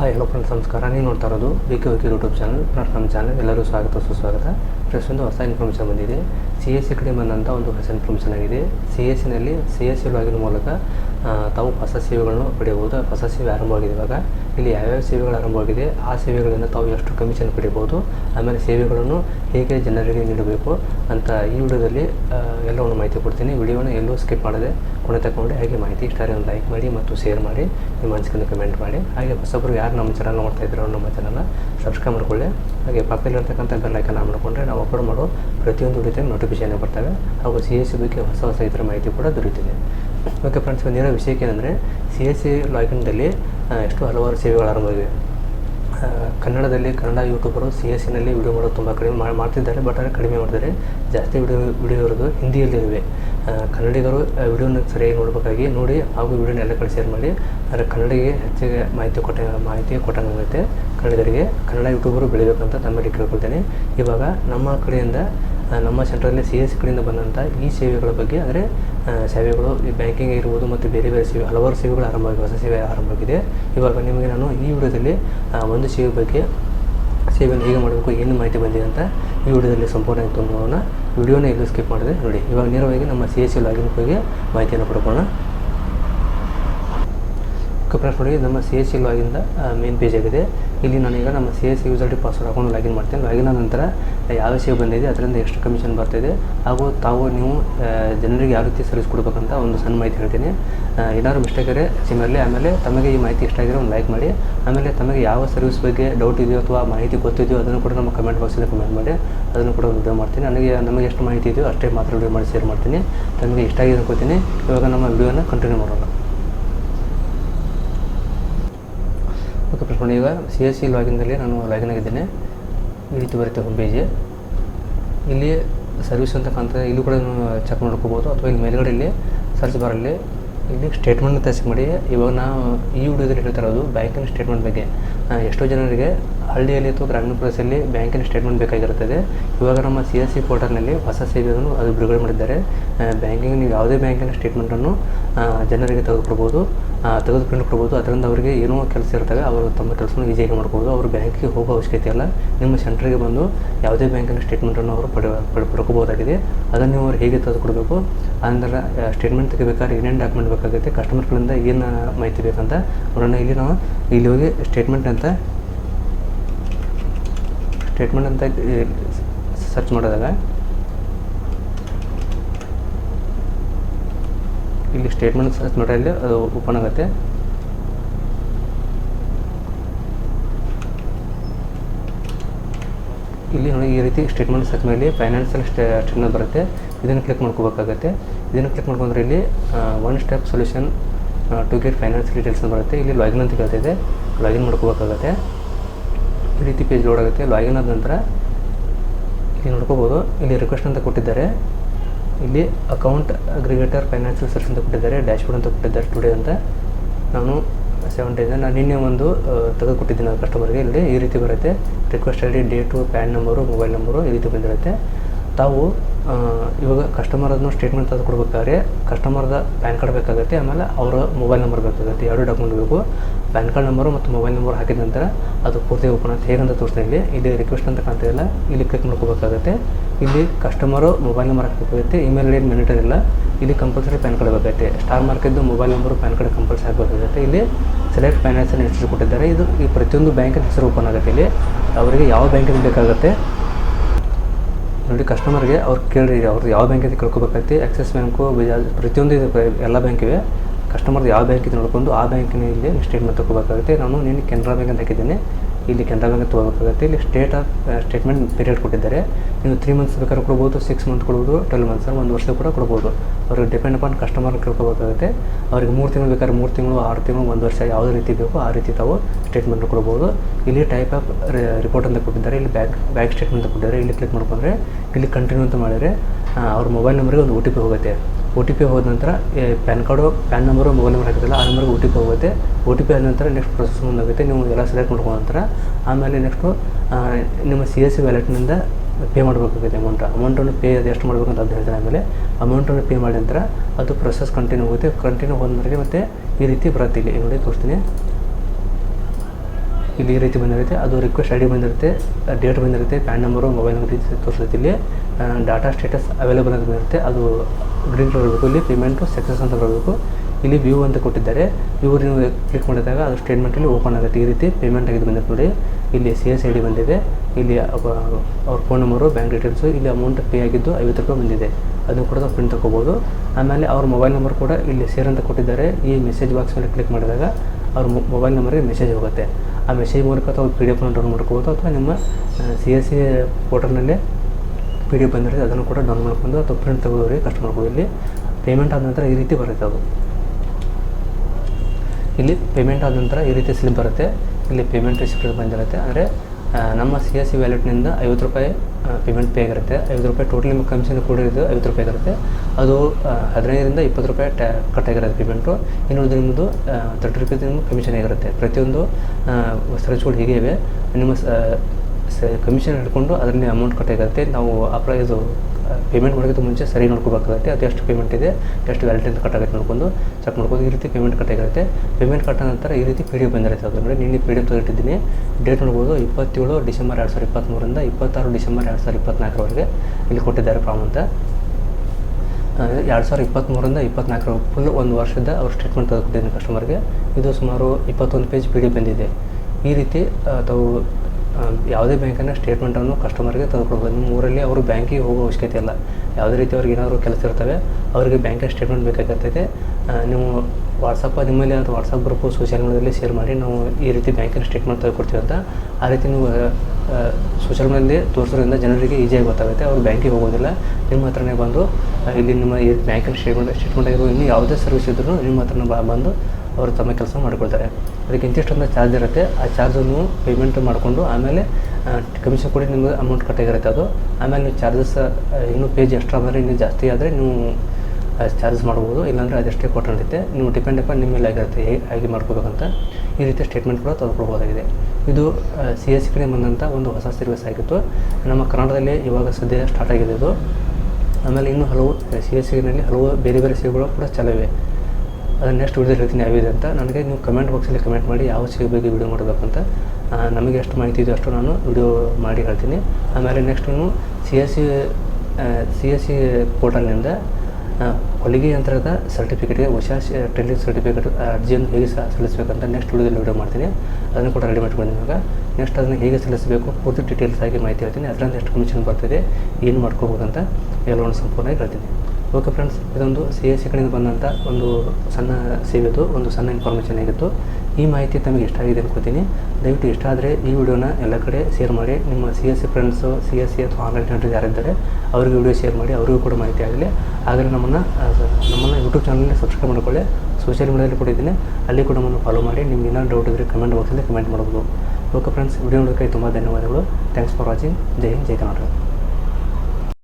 Hi hello friends ನಮಸ್ಕಾರ. ನೀವು ನೋಡ್ತಾ ಇರೋದು V K VK YouTube channel friends ನಮ್ಮ ಚಾನಲ್ ಎಲ್ಲರೂ ಸ್ವಾಗತ, ಸುಸ್ವಾಗತ. ಫ್ರೆಂಡ್ಸ್ ಒಂದು ಹೊಸ ಇನ್ಫಾರ್ಮೇಷನ್ ಬಂದಿದೆ. ಸಿ ಎಸ್ ಸಿ ಕಡೆ ಬಂದಂಥ ಒಂದು ಹೊಸ ಇನ್ಫಾರ್ಮೇಷನ್ ಆಗಿದೆ. ಸಿ ಎಸ್ ಸಿನಲ್ಲಿ ಸಿ ಎಸ್ ಸಿ ಲಾಗಿನ್ ಮೂಲಕ ತಾವು ಹೊಸ ಸೇವೆಗಳನ್ನು ಪಡೆಯಬಹುದು. ಹೊಸ ಸೇವೆ ಆರಂಭವಾಗಿದೆ ಇವಾಗ ಇಲ್ಲಿ ಯಾವ್ಯಾವ ಸೇವೆಗಳು ಆರಂಭವಾಗಿದೆ ಆ ಸೇವೆಗಳಿಂದ ತಾವು ಎಷ್ಟು ಕಮಿಷನ್ ಪಡೆಯಬಹುದು, ಆಮೇಲೆ ಸೇವೆಗಳನ್ನು ಹೇಗೆ ಜನರಿಗೆ ನೀಡಬೇಕು ಅಂತ ಈ ವಿಡಿಯೋದಲ್ಲಿ ಎಲ್ಲವನ್ನು ಮಾಹಿತಿ ಕೊಡ್ತೀನಿ. ವಿಡಿಯೋನ ಎಲ್ಲೂ ಸ್ಕಿಪ್ ಮಾಡದೆ ಕೊನೆ ತಗೊಂಡು ಹಾಗೆ ಮಾಹಿತಿ ಇಷ್ಟ ಒಂದು ಲೈಕ್ ಮಾಡಿ ಮತ್ತು ಶೇರ್ ಮಾಡಿ, ನಿಮ್ಮ ಅನಿಸಿಕೆಯನ್ನು ಕಮೆಂಟ್ ಮಾಡಿ. ಹಾಗೆ ಹೊಸಬ್ರು ಯಾರು ನಮ್ಮ ಚಾನಲ್ ನೋಡ್ತಾ ಇದ್ರು ನಮ್ಮ ಚಾನಲ್ನ ಸಬ್ಸ್ಕ್ರೈಬ್ ಮಾಡ್ಕೊಳ್ಳಿ. ಹಾಗೆ ಪಕ್ಕದಲ್ಲಿರ್ತಕ್ಕಂಥ ಬೆಲ್ ಐಕನ್ ಆನ್ ಮಾಡಿಕೊಂಡ್ರೆ ನಾವು ಅಪ್ಲೋಡ್ ಮಾಡೋ ಪ್ರತಿಯೊಂದು ವಿಡಿಯೋದಲ್ಲಿ ನೋಟಿಫಿಕೇಶನ್ ಬರ್ತವೆ. ಹಾಗೂ ಸಿ ಎಸ್ ಬಗ್ಗೆ ಹೊಸ ಹೊಸ ಇದರ ಮಾಹಿತಿ ಕೂಡ ದೊರೆಯುತ್ತಿದೆ. ಓಕೆ ಫ್ರೆಂಡ್ಸ್ ಒಂದಿರೋ ವಿಷಯಕ್ಕೆ ಏನಂದರೆ ಸಿ ಎಸ್ ಸಿ ಲಾಗಿನ್ದಲ್ಲಿ ಎಷ್ಟು ಹಲವಾರು ಸೇವೆಗಳು ಆರಂಭವಾಗಿವೆ. ಕನ್ನಡದಲ್ಲಿ ಕನ್ನಡ ಯೂಟ್ಯೂಬರು ಸಿ ಎಸ್ ಸಿನಲ್ಲಿ ವಿಡಿಯೋ ಮಾಡೋದು ತುಂಬ ಕಡಿಮೆ ಮಾಡ್ತಿದ್ದಾರೆ ಬಟ್ ಆದರೆ ಕಡಿಮೆ ಮಾಡಿದ್ದಾರೆ ಜಾಸ್ತಿ ವಿಡಿಯೋ ವಿಡಿಯೋ ಇರೋದು ಹಿಂದಿಯಲ್ಲಿ ಇವೆ ಕನ್ನಡಿಗರು ವಿಡಿಯೋನ ಸರಿಯಾಗಿ ನೋಡಬೇಕಾಗಿ ನೋಡಿ, ಹಾಗೂ ವಿಡಿಯೋನ ಎಲ್ಲ ಕಡೆ ಶೇರ್ ಮಾಡಿ ಅದರ ಕನ್ನಡಿಗೆ ಹೆಚ್ಚಿಗೆ ಮಾಹಿತಿ ಕೊಟ್ಟ ಮಾಹಿತಿ ಕೊಟ್ಟಂಗಾಗುತ್ತೆ ಕನ್ನಡಿಗರಿಗೆ. ಕನ್ನಡ ಯೂಟ್ಯೂಬರು ಬೆಳಿಬೇಕಂತ ತಮ್ಮಲ್ಲಿ ಕೇಳ್ಕೊಳ್ತೇನೆ. ಇವಾಗ ನಮ್ಮ ಕಡೆಯಿಂದ ನಮ್ಮ ಸೆಂಟ್ರಲ್ಲಿ ಸಿ ಎಸ್ ಕಡೆಯಿಂದ ಬಂದಂಥ ಈ ಸೇವೆಗಳ ಬಗ್ಗೆ, ಅಂದರೆ ಸೇವೆಗಳು ಈ ಬ್ಯಾಂಕಿಂಗ್ ಇರ್ಬೋದು ಮತ್ತು ಬೇರೆ ಬೇರೆ ಸೇವೆ, ಹಲವಾರು ಸೇವೆಗಳು ಆರಂಭವಾಗಿದೆ ಹೊಸ ಸೇವೆ ಆರಂಭವಾಗಿದೆ. ಇವಾಗ ನಿಮಗೆ ನಾನು ಈ ವಿಡಿಯೋದಲ್ಲಿ ಒಂದು ಸೇವೆ ಬಗ್ಗೆ ಸೇವೆಯನ್ನು ಹೇಗೆ ಮಾಡಬೇಕು, ಏನು ಮಾಹಿತಿ ಬಂದಿದೆ ಅಂತ ಈ ವಿಡಿಯೋದಲ್ಲಿ ಸಂಪೂರ್ಣವಾಗಿ ತುಂಬೋಣ ವಿಡಿಯೋನ ಎಲ್ಲೂ ಸ್ಕಿಪ್ ಮಾಡಿದೆ ನೋಡಿ, ಇವಾಗ ನೇರವಾಗಿ ನಮ್ಮ ಸಿ ಎಸ್ ಸಿ ಲಾಗಿನ್ ಬಗ್ಗೆ ಮಾಹಿತಿಯನ್ನು ಪಡ್ಕೊಳ್ಳೋಣ. ಫ್ರೆಂಡ್ಸ್ ನೋಡಿ ನಮ್ಮ ಸಿ ಎಸ್ ಸಿ ಲಾಗಿಂದ ಮೇನ್ ಪೇಜ್ ಆಗಿದೆ. ಇಲ್ಲಿ ನಾನೀಗ ನಮ್ಮ C S C user D password ಹಾಕೊಂಡು ಲಾಗಿನ್ ಮಾಡ್ತೇನೆ. ಲಾಗಿನ್ ಆದ ನಂತರ, ಯಾವ ಸೇವೆ ಬಂದಿದೆ, ಅದರಿಂದ ಎಷ್ಟು ಕಮಿಷನ್ ಬರ್ತಿದೆ ಹಾಗೂ ತಾವು, ನೀವು ಜನರಿಗೆ ಯಾವ ರೀತಿ ಸರ್ವಿಸ್ ಕೊಡಬೇಕಂತ ಒಂದು ಸಣ್ಣ ಮಾಹಿತಿ ಹೇಳ್ತೀನಿ. ಏನಾದರೂ ಮಿಸ್ಟೇಕ್ ಇದ್ದರೆ ಸಿಮ್ಮಲ್ಲಿ ಆಮೇಲೆ ತಮಗೆ ಈ ಮಾಹಿತಿ ಇಷ್ಟ ಆಗಿದ್ರೆ ಒಂದು ಲೈಕ್ ಮಾಡಿ. ಆಮೇಲೆ ತಮಗೆ ಯಾವ ಸರ್ವಿಸ್ ಬಗ್ಗೆ ಡೌಟ್ ಇದೆಯೋ ಅಥವಾ ಮಾಹಿತಿ ಗೊತ್ತಿದೆಯೋ ಅದನ್ನು ಕೂಡ ನಮ್ಮ ಕಮೆಂಟ್ ಬಾಕ್ಸಲ್ಲಿ ಕಮೆಂಟ್ ಮಾಡಿ. ಅದನ್ನು ಕೂಡ ವಿಡಿಯೋ ಮಾಡ್ತೀನಿ. ನನಗೆ, ನಮಗೆ ಎಷ್ಟು ಮಾಹಿತಿ ಇದೆಯೋ ಅಷ್ಟೇ ಮಾತ್ರ ವಿಡಿಯೋ ಮಾಡಿ ಶೇರ್ ಮಾಡ್ತೀನಿ. ತಮಗೆ ಇಷ್ಟ ಆಗಿದೆ ಅನ್ಕೋತೀನಿ. ಇವಾಗ ನಮ್ಮ ವಿಡಿಯೋನ ಕಂಟಿನ್ಯೂ ಮಾಡೋಣ. ಓಕೆ ಪ್ರಶ್ನೆ ಈಗ ಸಿ ಎಸ್ ಸಿ ಲಾಗಿನ್ದಲ್ಲಿ ನಾನು ಲಾಗಿನ್ ಆಗಿದ್ದೇನೆ. ಈ ರೀತಿ ಬರುತ್ತೆ ಹೋಮ್ ಪೇಜ್ ಇಲ್ಲಿ ಸರ್ವಿಸ್ ಅಂತ ಕಾಣ್ತದೆ. ಇಲ್ಲೂ ಕೂಡ ನಾನು ಚೆಕ್ ಮಾಡ್ಕೋಬೋದು. ಅಥವಾ ಇಲ್ಲಿ ಮೇಲ್ಗಡೆ ಇಲ್ಲಿ ಸರ್ಚ್ ಬಾರಲ್ಲಿ ಇಲ್ಲಿ ಸ್ಟೇಟ್ಮೆಂಟ್ ಅಂತ ಮಾಡಿ. ಇವಾಗ ನಾವು ಈ ವಿಡಿಯೋದಲ್ಲಿ ಹೇಳ್ತಾ ಇರೋದು ಬ್ಯಾಂಕಿನ ಸ್ಟೇಟ್ಮೆಂಟ್ ಬಗ್ಗೆ. ಎಷ್ಟೋ ಜನರಿಗೆ ಹಳ್ಳಿಯಲ್ಲಿ ಅಥವಾ ಗ್ರಾಮೀಣ ಪ್ರದೇಶದಲ್ಲಿ ಬ್ಯಾಂಕಿನ ಸ್ಟೇಟ್ಮೆಂಟ್ ಬೇಕಾಗಿರುತ್ತದೆ. ಇವಾಗ ನಮ್ಮ ಸಿ ಎಸ್ ಸಿ ಪೋರ್ಟಲ್ನಲ್ಲಿ ಹೊಸ ಸೇವೆಯನ್ನು ಅದು ಬಿಡುಗಡೆ ಮಾಡಿದ್ದಾರೆ. ಬ್ಯಾಂಕಿಂಗ್ ನೀವು ಯಾವುದೇ ಬ್ಯಾಂಕಿನ ಸ್ಟೇಟ್ಮೆಂಟನ್ನು ಜನರಿಗೆ ತೆಗೆದುಕೊಡ್ಬೋದು ತೆಗೆದುಕೊಂಡು ಕೊಡ್ಬೋದು ಅದರಿಂದ ಅವರಿಗೆ ಏನೋ ಕೆಲಸ ಇರ್ತವೆ ಅವರು ತಮ್ಮ ಕೆಲಸವನ್ನು ಈಸಿಯಾಗಿ ಮಾಡ್ಬೋದು. ಅವರು ಬ್ಯಾಂಕಿಗೆ ಹೋಗೋ ಅವಶ್ಯಕತೆ ಇಲ್ಲ. ನಿಮ್ಮ ಸೆಂಟ್ರಿಗೆ ಬಂದು ಯಾವುದೇ ಬ್ಯಾಂಕಿನ ಸ್ಟೇಟ್ಮೆಂಟನ್ನು ಅವರು ಪಡ್ ಪಡ್ಕೋಬೋದಾಗಿದೆ ಅದನ್ನು ನೀವು ಅವ್ರು ಹೇಗೆ ತೆಗೆದುಕೊಡ್ಬೇಕು? ಅಂದ್ರೆ ಸ್ಟೇಟ್ಮೆಂಟ್ ತೆಗಿಬೇಕಾದ್ರೆ ಏನೇನು ಡಾಕ್ಯುಮೆಂಟ್ ಬೇಕಾಗುತ್ತೆ? ಕಸ್ಟಮರ್ಗಳಿಂದ ಏನು ಮಾಹಿತಿ ಬೇಕಂತ ಅವರನ್ನು ಇಲ್ಲಿ ನಾವು, ಇಲ್ಲಿ ಹೋಗಿ ಸ್ಟೇಟ್ಮೆಂಟ್ ಅಂತ ಸ್ಟೇಟ್ಮೆಂಟ್ ಅಂತ ಸರ್ಚ್ ಮಾಡಿದಾಗ ಇಲ್ಲಿ ಸ್ಟೇಟ್ಮೆಂಟ್ ಸರ್ಚ್ ಮಾಡಿದ್ರೆ ಅದು ಓಪನ್ ಆಗುತ್ತೆ. ಇಲ್ಲಿ ನೋಡಿ ಈ ರೀತಿ ಸ್ಟೇಟ್ಮೆಂಟ್ ಸರ್ಚ್ ಮಾಡಿ ಫೈನಾನ್ಷಿಯಲ್ ಸ್ಟೇ ಸ್ಟೇಟ್ಮೆಂಟ್ ಬರುತ್ತೆ. ಇದನ್ನು ಕ್ಲಿಕ್ ಮಾಡ್ಕೋಬೇಕಾಗತ್ತೆ. ಇದನ್ನು ಕ್ಲಿಕ್ ಮಾಡ್ಕೊಂಡ್ರೆ ಇಲ್ಲಿ one step solution to get financial details ಬರುತ್ತೆ. ಇಲ್ಲಿ ಲಾಗಿನ್ ಅಂತ ಕೇಳ್ತಿದೆ ಲಾಗಿನ್ ಮಾಡ್ಕೋಬೇಕಾಗತ್ತೆ. ಈ ರೀತಿ ಪೇಜ್ ಲೋಡ್ ಆಗುತ್ತೆ ಲಾಗಿನ್ ಆದ ನಂತರ ಇಲ್ಲಿ ನೋಡ್ಕೋಬೋದು, ಇಲ್ಲಿ ರಿಕ್ವೆಸ್ಟ್ ಅಂತ ಕೊಟ್ಟಿದ್ದಾರೆ. ಇಲ್ಲಿ ಅಕೌಂಟ್ ಅಗ್ರಿಗೇಟರ್ ಫೈನಾನ್ಷಿಯಲ್ ಸರ್ವಿಸ್ ಅಂತ ಕೊಟ್ಟಿದ್ದಾರೆ ಡ್ಯಾಶ್ಬೋರ್ಡ್ ಅಂತ ಕೊಟ್ಟಿದ್ದಾರೆ ಟುಡೇ ಅಂತ. ನಾನು ಸೆವೆನ್ ಡೇಸ್ ನಾನು ನಿನ್ನೆ ಒಂದು ತೆಗೆದುಕೊಟ್ಟಿದ್ದೀನಿ ಕಸ್ಟಮರ್ಗೆ ಇಲ್ಲಿ ಈ ರೀತಿ ಬರುತ್ತೆ. Request I D date PAN number mobile number ಈ ರೀತಿ ಬಂದಿರುತ್ತೆ. ತಾವು ಇವಾಗ ಕಸ್ಟಮರ್ ಸ್ಟೇಟ್ಮೆಂಟ್ ತಂದು ಕೊಡ್ಬೇಕಾದ್ರೆ ಕಸ್ಟಮರ್ದ ಪ್ಯಾನ್ ಕಾರ್ಡ್ ಬೇಕಾಗುತ್ತೆ, ಆಮೇಲೆ ಅವರ ಮೊಬೈಲ್ ನಂಬರ್ ಬೇಕಾಗುತ್ತೆ. ಎರಡು ಡಾಕ್ಯುಮೆಂಟ್ ಬೇಕು. ಪ್ಯಾನ್ ಕಾರ್ಡ್ ನಂಬರು ಮತ್ತು ಮೊಬೈಲ್ ನಂಬರ್ ಹಾಕಿದ ನಂತರ ಅದು ಪೂರ್ತಿ ಓಪನ್ ಅಂತ ಹೇಗಂತ ತೋರಿಸ್ತಾ ಇಲ್ಲಿ ಇಲ್ಲಿ ರಿಕ್ವೆಸ್ಟ್ ಅಂತ ಕಾಣ್ತಿಲ್ಲ ಇಲ್ಲಿ. ಕ್ಲಿಕ್ ಮಾಡ್ಕೋಬೇಕಾಗುತ್ತೆ. ಇಲ್ಲಿ ಕಸ್ಟಮರು ಮೊಬೈಲ್ ನಂಬರ್ ಹಾಕಬೇಕಾಗುತ್ತೆ. ಇಮೇಲ್ ಐಡಿ ಮಿನಿಟರ್ ಇಲ್ಲ. ಇಲ್ಲಿ ಕಂಪಲ್ಸರಿ ಪ್ಯಾನ್ ಕಾರ್ಡ್ ಬೇಕಾಗುತ್ತೆ. ಸ್ಟಾರ್ ಮಾರ್ಕೆಟ್ದು mobile number PAN card compulsory ಹಾಕಬೇಕಾಗುತ್ತೆ. ಇಲ್ಲಿ ಸೆಲೆಕ್ಟ್ ಫೈನಾನ್ಷಿಯಲ್ ಇನ್ಸ್ಟಿಟ್ಯೂಟ್ ಕೊಟ್ಟಿದ್ದಾರೆ. ಇದು ಈ ಪ್ರತಿಯೊಂದು ಬ್ಯಾಂಕಿನ ಹೆಸರು ಓಪನ್ ಆಗುತ್ತೆ. ಇಲ್ಲಿ ಅವರಿಗೆ ಯಾವ ಬ್ಯಾಂಕಿನ ಬೇಕಾಗುತ್ತೆ? ನೋಡಿ ಕಸ್ಟಮರ್ಗೆ ಅವ್ರು ಕೇಳಿ ಅವ್ರು ಯಾವ ಬ್ಯಾಂಕ್ ಇದೆ ಕೇಳ್ಕೊಬೇಕಾಗತ್ತೆ. ಆಕ್ಸಿಸ್ ಬ್ಯಾಂಕು ಪ್ರತಿಯೊಂದು ಇದು ಎಲ್ಲ ಬ್ಯಾಂಕಿವೆ ಕಸ್ಟಮರ್ ಯಾವ ಬ್ಯಾಂಕ್ ಇದೆ ನೋಡ್ಕೊಂಡು ಆ ಬ್ಯಾಂಕಿನ ಇಲ್ಲಿ ಸ್ಟೇಟ್ಮೆಂಟ್ ತಗೋಬೇಕಾಗುತ್ತೆ. ನಾನು ನೀನು ಕೆನರಾ ಬ್ಯಾಂಕ್ ಅಂತ ಹಾಕಿದ್ದೀನಿ. ಇಲ್ಲಿ ಕೆನರಾ ಬ್ಯಾಂಕ್ ತೊಗೋಬೇಕಾಗುತ್ತೆ. ಇಲ್ಲಿ ಸ್ಟೇಟ್ ಆಫ್ ಸ್ಟೇಟ್ಮೆಂಟ್ ಪೀರಿಯಡ್ ಕೊಟ್ಟಿದ್ದಾರೆ. ನೀವು ತ್ರೀ ಮಂತ್ಸ್ ಬೇಕಾದ್ರೆ ಕೊಡ್ಬೋದು ಸಿಕ್ಸ್ ಮಂತ್ ಕೊಡ್ಬೋದು ಟ್ವೆಲ್ ಮಂತ್ಸ್ ಒಂದು ವರ್ಷ ಕೂಡ ಕೊಡ್ಬೋದು. ಅವ್ರಿಗೆ ಡಿಪೆಂಡ್ ಅಪಾನ್ ಕಸ್ಟಮರ್ ಕೇಳ್ಕೊಬೇಕಾಗುತ್ತೆ. ಅವ್ರಿಗೆ ಮೂರು ತಿಂಗಳು ಬೇಕಾದ್ರೆ ಮೂರು ತಿಂಗಳು, ಆರು ತಿಂಗಳು, ಒಂದು ವರ್ಷ ಯಾವುದೇ ರೀತಿ ಬೇಕೋ ಆ ರೀತಿ ತಾವು ಸ್ಟೇಟ್ಮೆಂಟ್ ಕೊಡ್ಬೋದು. ಇಲ್ಲಿ ಟೈಪ್ ಆಫ್ ರಿಪೋರ್ಟ್ ಅಂತ ಕೊಟ್ಟಿದ್ದಾರೆ, ಇಲ್ಲಿ ಬ್ಯಾಂಕ್ ಬ್ಯಾಂಕ್ ಸ್ಟೇಟ್ಮೆಂಟ್ ಅಂತ ಕೊಟ್ಟಿದ್ದಾರೆ. ಇಲ್ಲಿ ಕ್ಲಿಕ್ ಮಾಡ್ಕೊಂಡ್ರೆ ಇಲ್ಲಿ ಕಂಟಿನ್ಯೂ ಅಂತ ಮಾಡಿದರೆ ಅವ್ರ ಮೊಬೈಲ್ ನಂಬರ್ಗೆ ಒಂದು ಒ ಟಿ ಪಿ ಹೋಗುತ್ತೆ. ಒ ಟಿ ಪಿ ಹೋದ ನಂತರ PAN card PAN number mobile number ಹಾಕಿದ್ರಲ್ಲ, ಆ ನಂಬರ್ಗೆ ಒ ಟಿ ಪಿ ಹೋಗುತ್ತೆ. ಒ ಟಿ ಪಿ ಆದ ನಂತರ ನೆಕ್ಸ್ಟ್ ಪ್ರೊಸೆಸ್ ಮುಂದಾಗುತ್ತೆ. ನೀವು ಎಲ್ಲ ಸೆಲೆಕ್ಟ್ ಮಾಡ್ಕೊಂಡ ನಂತರ ಆಮೇಲೆ ನೆಕ್ಸ್ಟು ನಿಮ್ಮ ಸಿ ಎಸ್ ಸಿ ವ್ಯಾಲೆಟ್ನಿಂದ ಪೇ ಮಾಡಬೇಕಾಗುತ್ತೆ ಅಮೌಂಟ್ ಅಮೌಂಟನ್ನು ಪೇ ಅದು ಎಷ್ಟು ಮಾಡಬೇಕು ಅಂತ ಅದು ಹೇಳ್ತಾರೆ ಆಮೇಲೆ ಅಮೌಂಟನ್ನು ಪೇ ಮಾಡಿದ ನಂತರ ಅದು ಪ್ರೊಸೆಸ್ ಕಂಟಿನ್ಯೂ ಹೋಗುತ್ತೆ. ಕಂಟಿನ್ಯೂ ಹೋದ್ಮೇಲೆ ಮತ್ತೆ ಈ ರೀತಿ ಬರುತ್ತೆ ಇಲ್ಲಿ. ನೋಡಿ, ತೋರಿಸ್ತೀನಿ. ಇಲ್ಲಿ ಈ ರೀತಿ ಬಂದಿರುತ್ತೆ. ಅದು ರಿಕ್ವೆಸ್ಟ್ ಐ ಡಿ ಬಂದಿರುತ್ತೆ ಡೇಟ್ ಬಂದಿರುತ್ತೆ ಪ್ಯಾನ್ ನಂಬರು ಮೊಬೈಲ್ ನಂಬರ್ ರೀತಿ ತೋರಿಸುತ್ತೆ ಇಲ್ಲಿ. ಡಾಟಾ ಸ್ಟೇಟಸ್ ಅವೈಲೇಬಲ್ ಅಂತ ಬಂದಿರುತ್ತೆ. ಅದು ಗ್ರೀನ್ ಕಲರ್ ಇರಬೇಕು ಇಲ್ಲಿ. ಪೇಮೆಂಟು ಸಕ್ಸಸ್ ಅಂತ ಬರಬೇಕು. ಇಲ್ಲಿ ವ್ಯೂ ಅಂತ ಕೊಟ್ಟಿದ್ದಾರೆ. ವ್ಯೂ ನೀವು ಕ್ಲಿಕ್ ಮಾಡಿದಾಗ ಅದು ಸ್ಟೇಟ್ಮೆಂಟಲ್ಲಿ ಓಪನ್ ಆಗುತ್ತೆ. ಈ ರೀತಿ ಪೇಮೆಂಟ್ ಆಗಿದೆ ಬಂದಿರುತ್ತೆ ನೋಡಿ. ಇಲ್ಲಿ ಸಿ ಎಸ್ ಐ ಡಿ ಬಂದಿದೆ. ಇಲ್ಲಿ ಅವ- ಅವ್ರ ಫೋನ್ ನಂಬರು ಬ್ಯಾಂಕ್ ಡೀಟೇಲ್ಸು ಇಲ್ಲಿ ಅಮೌಂಟ್ ಪೇ ಆಗಿದ್ದು ಐವತ್ತು ರೂಪಾಯಿ ಬಂದಿದೆ. ಅದನ್ನು ಕೂಡ ಪ್ರಿಂಟ್ ತಗೋಬೋದು. ಆಮೇಲೆ ಅವ್ರ ಮೊಬೈಲ್ ನಂಬರ್ ಕೂಡ ಇಲ್ಲಿ ಸೇರ್ ಅಂತ ಕೊಟ್ಟಿದ್ದಾರೆ. ಈ ಮೆಸೇಜ್ ಬಾಕ್ಸ್ ಮೇಲೆ ಕ್ಲಿಕ್ ಮಾಡಿದಾಗ ಅವ್ರ ಮೊಬೈಲ್ ನಂಬರ್ಗೆ ಮೆಸೇಜ್ ಹೋಗುತ್ತೆ. ಆ ಮೆಸೇಜ್ ಮೂಲಕ ಅಥವಾ ಪಿ ಡಿ ಎಫ್ನ ಡೌನ್ ಮಾಡ್ಕೋಬೋದು ಅಥವಾ ನಿಮ್ಮ ಸಿ ಎಸ್ ಸಿ ಪೋರ್ಟಲ್ನಲ್ಲಿ ಪಿ ಡಿ ಎಫ್ ಬಂದಿರುತ್ತೆ, ಅದನ್ನು ಕೂಡ ಡೌನ್ ಮಾಡ್ಕೊಂಡು ಅಥವಾ ಪ್ರಿಂಟ್ ಕಷ್ಟ ಮಾಡ್ಬೋದು. ಇಲ್ಲಿ ಪೇಮೆಂಟ್ ಆದ ನಂತರ ಈ ರೀತಿ ಬರುತ್ತೆ ಅದು. ಇಲ್ಲಿ ಪೇಮೆಂಟ್ ಆದ ನಂತರ ಈ ರೀತಿ ಸ್ಲಿಪ್ ಬರುತ್ತೆ. ಇಲ್ಲಿ ಪೇಮೆಂಟ್ ರಿಸಿಪ್ಟ್ ಬಂದಿರುತ್ತೆ. ಅಂದರೆ ನಮ್ಮ ಸಿ ಎಸ್ ಸಿ ವ್ಯಾಲೆಟ್ನಿಂದ ಐವತ್ತು ರೂಪಾಯಿ ಪೇಮೆಂಟ್ ಪೇ ಆಗಿರುತ್ತೆ ಐವತ್ತು ರೂಪಾಯಿ ಟೋಟಲ್ ನಿಮ್ಮ ಕಮಿಷನ್ ಕೂಡಿರೋದು ಐವತ್ತು ರೂಪಾಯಿ ಆಗಿರುತ್ತೆ ಅದು ಹದಿನೈದರಿಂದ ಇಪ್ಪತ್ತು ರೂಪಾಯಿ ಟ್ಯಾ ಕಟ್ ಆಗಿರುತ್ತೆ ಪೇಮೆಂಟು ಇನ್ನೊಂದು ನಿಮ್ಮದು ತರ್ಟಿ ರೂಪಾಯಿ ನಿಮ್ಮ ಕಮಿಷನ್ ಆಗಿರುತ್ತೆ. ಪ್ರತಿಯೊಂದು ಸರ್ಚ್ಗಳು ಹೀಗೆ ಇವೆ. ನಿಮ್ಮ ಕಮಿಷನ್ ಹಿಡ್ಕೊಂಡು ಅದರಿಂದ ಅಮೌಂಟ್ ಕಟ್ ಆಗಿರುತ್ತೆ ನಾವು ಆ ಪೇಮೆಂಟ್ ಮಾಡೋಕ್ಕಿಂತ ಮುಂಚೆ ಸರಿ ನೋಡ್ಕೋಬೇಕಾಗುತ್ತೆ. ಅದು ಎಷ್ಟು ಪೇಮೆಂಟ್ ಇದೆ. ಎಷ್ಟು ವ್ಯಾಲಿಟಿ ಅಂತ ಕಟ್ ಆಗುತ್ತೆ ನೋಡ್ಕೊಂಡು. ಚೆಕ್ ಮಾಡ್ಕೊಂಡು ಈ ರೀತಿ ಪೇಮೆಂಟ್ ಕಟ್ಟಾಗಿರುತ್ತೆ ಪೇಮೆಂಟ್ ಕಟ್ಟ ನಂತರ ಈ ರೀತಿ ಪಿ ಡಿ ಎಫ್ ಬಂದಿರುತ್ತೆ. ಅದು ನೋಡಿ ನಿನ್ನೆ ಪಿ ಡಿ ಎಫ್ ತೆಗೆದಿದ್ದೀನಿ ಡೇಟ್ ನೋಡ್ಬೋದು ಇಪ್ಪತ್ತೇಳು ಡಿಸೆಂಬರ್ ಎರಡು ಸಾವಿರದ ಇಪ್ಪತ್ತ್ಮೂರಿಂದ ಇಪ್ಪತ್ತಾರು ಡಿಸೆಂಬರ್ ಎರಡು ಸಾವಿರದ ಇಪ್ಪತ್ನಾಲ್ಕರವರೆಗೆ ಇಲ್ಲಿ ಕೊಟ್ಟಿದ್ದಾರೆ ಫಾರ್ಮ್ ಅಂತ. ಎರಡು ಸಾವಿರದ ಇಪ್ಪತ್ತ್ಮೂರಿಂದ ಇಪ್ಪತ್ನಾಲ್ಕರ ಫುಲ್ ಒಂದು ವರ್ಷದ ಅವ್ರ ಸ್ಟೇಟ್ಮೆಂಟ್ ತೆಗೆದುಕೊಟ್ಟಿದ್ದೀನಿ ಕಸ್ಟಮರ್ಗೆ ಇದು ಸುಮಾರು ಇಪ್ಪತ್ತೊಂದು ಪೇಜ್ ಪಿ ಡಿ ಬಂದಿದೆ. ಈ ರೀತಿ ತಾವು ಯಾವುದೇ ಬ್ಯಾಂಕಿನ ಸ್ಟೇಟ್ಮೆಂಟನ್ನು ಕಸ್ಟಮರ್ಗೆ ತಂದುಕೊಡ್ಬೋದು ನಿಮ್ಮ ಊರಲ್ಲಿ ಅವರು ಬ್ಯಾಂಕಿಗೆ ಹೋಗೋ ಅವಶ್ಯಕತೆ ಇಲ್ಲ. ಯಾವುದೇ ರೀತಿ ಅವ್ರಿಗೆ ಏನಾದರೂ ಕೆಲಸ ಇರ್ತವೆ, ಅವರಿಗೆ ಬ್ಯಾಂಕಿನ ಸ್ಟೇಟ್ಮೆಂಟ್ ಬೇಕಾಗಿರ್ತೈತೆ. ನೀವು ವಾಟ್ಸಪ್ಪ ನಿಮ್ಮಲ್ಲಿ ಅಥವಾ ವಾಟ್ಸಪ್ ಗ್ರೂಪು ಸೋಷಿಯಲ್ ಮೀಡಿಯಾದಲ್ಲಿ ಶೇರ್ ಮಾಡಿ, ನಾವು ಈ ರೀತಿ ಬ್ಯಾಂಕಿನ ಸ್ಟೇಟ್ಮೆಂಟ್ ತೆಗೆದುಕೊಡ್ತೀವಿ ಅಂತ. ಆ ರೀತಿ ನೀವು ಸೋಷಿಯಲ್ ಮೀಡಿಯಾದಲ್ಲಿ ತೋರಿಸೋದ್ರಿಂದ ಜನರಿಗೆ ಈಸಿಯಾಗಿ ಗೊತ್ತಾಗುತ್ತೆ. ಅವ್ರು ಬ್ಯಾಂಕಿಗೆ ಹೋಗೋದಿಲ್ಲ. ನಿಮ್ಮ ಹತ್ರನೇ ಬಂದು ಇಲ್ಲಿ ನಿಮ್ಮ ಈ ಬ್ಯಾಂಕಿನ ಸ್ಟೇಟ್ಮೆಂಟ್ ಸ್ಟೇಟ್ಮೆಂಟ್ ಆಗಿರೋ ಇನ್ನೂ ಯಾವುದೇ ಸರ್ವಿಸ್ ಇದ್ರೂ ನಿಮ್ಮ ಹತ್ರನೇ ಬಂದು ಅವರು ತಮ್ಮ ಕೆಲಸ ಮಾಡ್ಕೊಳ್ತಾರೆ. ಅದಕ್ಕೆ ಇಂತಿಷ್ಟೊಂದು ಚಾರ್ಜ್ ಇರುತ್ತೆ. ಆ ಚಾರ್ಜನ್ನು ಪೇಮೆಂಟ್ ಮಾಡಿಕೊಂಡು ಆಮೇಲೆ ಕಮಿಷನ್ ಕೂಡ ನಿಮಗೆ ಅಮೌಂಟ್ ಕಟ್ಟಾಗಿರುತ್ತೆ ಅದು. ಆಮೇಲೆ ನೀವು ಚಾರ್ಜಸ್ ಇನ್ನೂ ಪೇಜ್ ಎಕ್ಸ್ಟ್ರಾ ಬಂದರೆ ಇನ್ನೂ ಜಾಸ್ತಿ ಆದರೆ ನೀವು ಚಾರ್ಜ್ ಮಾಡ್ಬೋದು. ಇಲ್ಲಾಂದರೆ ಅದಷ್ಟೇ ಕೊಟ್ಟಿರುತ್ತೆ ನೀವು ಡಿಪೆಂಡ್ ಅಪಾನ್ ನಿಮ್ಮ ಮೇಲೆ ಆಗಿರುತ್ತೆ. ಹೇಗೆ ಮಾಡ್ಕೋಬೇಕಂತ. ಈ ರೀತಿಯ ಸ್ಟೇಟ್ಮೆಂಟ್ ಕೂಡ ತೆಗೆದುಕೊಳ್ಬೋದಾಗಿದೆ ಇದು ಸಿ ಎಸ್ ಕಡೆ ಬಂದಂಥ ಒಂದು ಹೊಸ ಸರ್ವಿಸ್ ಆಗಿತ್ತು. ನಮ್ಮ ಕನ್ನಡದಲ್ಲಿ ಇವಾಗ ಸದ್ಯ ಸ್ಟಾರ್ಟ್ ಆಗಿದೆ ಇದು ಆಮೇಲೆ ಇನ್ನೂ ಹಲವು ಸಿ ಎಸ್ ಸಿನಲ್ಲಿ ಹಲವು ಬೇರೆ ಬೇರೆ ಸೇವೆಗಳು ಕೂಡ ಚಲವಿವೆ ಅದನ್ನು ನೆಕ್ಸ್ಟ್ ವಿಡಿಯೋದಲ್ಲಿ ಹೇಳ್ತೀನಿ ಯಾವಿದೆ ಅಂತ. ನನಗೆ ನೀವು ಕಮೆಂಟ್ ಬಾಕ್ಸಲ್ಲಿ ಕಮೆಂಟ್ ಮಾಡಿ ಯಾವ ಸಿಗ ಬಗ್ಗೆ ವಿಡಿಯೋ ಮಾಡಬೇಕು ಅಂತ. ನಮಗೆ ಎಷ್ಟು ಮಾಹಿತಿ ಇದೆ ಅಷ್ಟು ನಾನು ವಿಡಿಯೋ ಮಾಡಿ ಹೇಳ್ತೀನಿ. ಆಮೇಲೆ ನೆಕ್ಸ್ಟ್ ನೀವು C S C C S C ಪೋರ್ಟಲ್ನಿಂದ ಹೊಲಿಗೆ ಯಂತ್ರದ ಸರ್ಟಿಫಿಕೇಟ್ಗೆ ಹೊಸ ಟ್ರೈನಿಂಗ್ ಸರ್ಟಿಫಿಕೇಟ್ ಅರ್ಜಿಯನ್ನು ಹೇಗೆ ಸಲ್ಲಿಸಬೇಕಂತ ನೆಕ್ಸ್ಟ್ ವಿಡಿಯೋದಲ್ಲಿ ವಿಡಿಯೋ ಮಾಡ್ತೀನಿ. ಅದನ್ನು ಕೂಡ ರೆಡಿ ಮಾಡ್ಕೊಂಡು ಇವಾಗ. ನೆಕ್ಸ್ಟ್ ಅದನ್ನು ಹೇಗೆ ಸಲ್ಲಿಸಬೇಕು, ಪೂರ್ತಿ ಡೀಟೇಲ್ಸ್ ಆಗಿ ಮಾಹಿತಿ ಹೇಳ್ತೀನಿ. ಅದರಿಂದ ಎಷ್ಟು ಕಮಿಷನ್ ಬರ್ತಿದೆ. ಏನು ಮಾಡ್ಕೋಬೇಕಂತ ಎಲ್ಲವನ್ನು ಸಂಪೂರ್ಣವಾಗಿ ಹೇಳ್ತೀನಿ. ಓಕೆ ಫ್ರೆಂಡ್ಸ್ ಇದೊಂದು ಸಿ ಎಸ್ ಸಿ ಕಡೆಯಿಂದ ಬಂದಂಥ ಒಂದು ಸಣ್ಣ ಸೇವೆದು ಒಂದು ಸಣ್ಣ ಇನ್ಫಾರ್ಮೇಷನ್ ಆಗಿತ್ತು ಈ ಮಾಹಿತಿ ತಮಗೆ ಇಷ್ಟ ಆಗಿದೆ ಅನ್ಕೋತೀನಿ. ದಯವಿಟ್ಟು ಇಷ್ಟ ಆದರೆ ಈ ವಿಡಿಯೋನ ಎಲ್ಲ ಕಡೆ ಶೇರ್ ಮಾಡಿ. ನಿಮ್ಮ C S C friends C S C ಅಥವಾ ಆನ್ಲೈನ್ ಕಂಟ್ರಿ ಯಾರಿದ್ದಾರೆ, ಅವರಿಗೆ ವಿಡಿಯೋ ಶೇರ್ ಮಾಡಿ, ಅವರಿಗೂ ಕೂಡ ಮಾಹಿತಿ ಆಗಲಿ. ಆದರೆ ನಮ್ಮನ್ನು ನಮ್ಮನ್ನು ಯೂಟ್ಯೂಬ್ ಚಾನಲ್ನೇ ಸಬ್ಸ್ಕ್ರೈಬ್ ಮಾಡ್ಕೊಳ್ಳಿ. ಸೋಷಿಯಲ್ ಮೀಡಿಯಾದಲ್ಲಿ ಕೊಟ್ಟಿದ್ದೀನಿ. ಅಲ್ಲಿ ಕೂಡ ನಮ್ಮನ್ನು ಫಾಲೋ ಮಾಡಿ. ನಿಮ್ಗೆ ಏನಾದ್ರು ಡೌಟ್ ಇದ್ದರೆ ಕಮೆಂಟ್ ಬಾಕ್ಸಲ್ಲಿ ಕಮೆಂಟ್ ಮಾಡ್ಬೋದು. ಓಕೆ ಫ್ರೆಂಡ್ಸ್ ವಿಡಿಯೋ ನೋಡೋದಕ್ಕೆ ತುಂಬ ಧನ್ಯವಾದಗಳು. Thanks for watching Jai Hind, Jai Karnataka.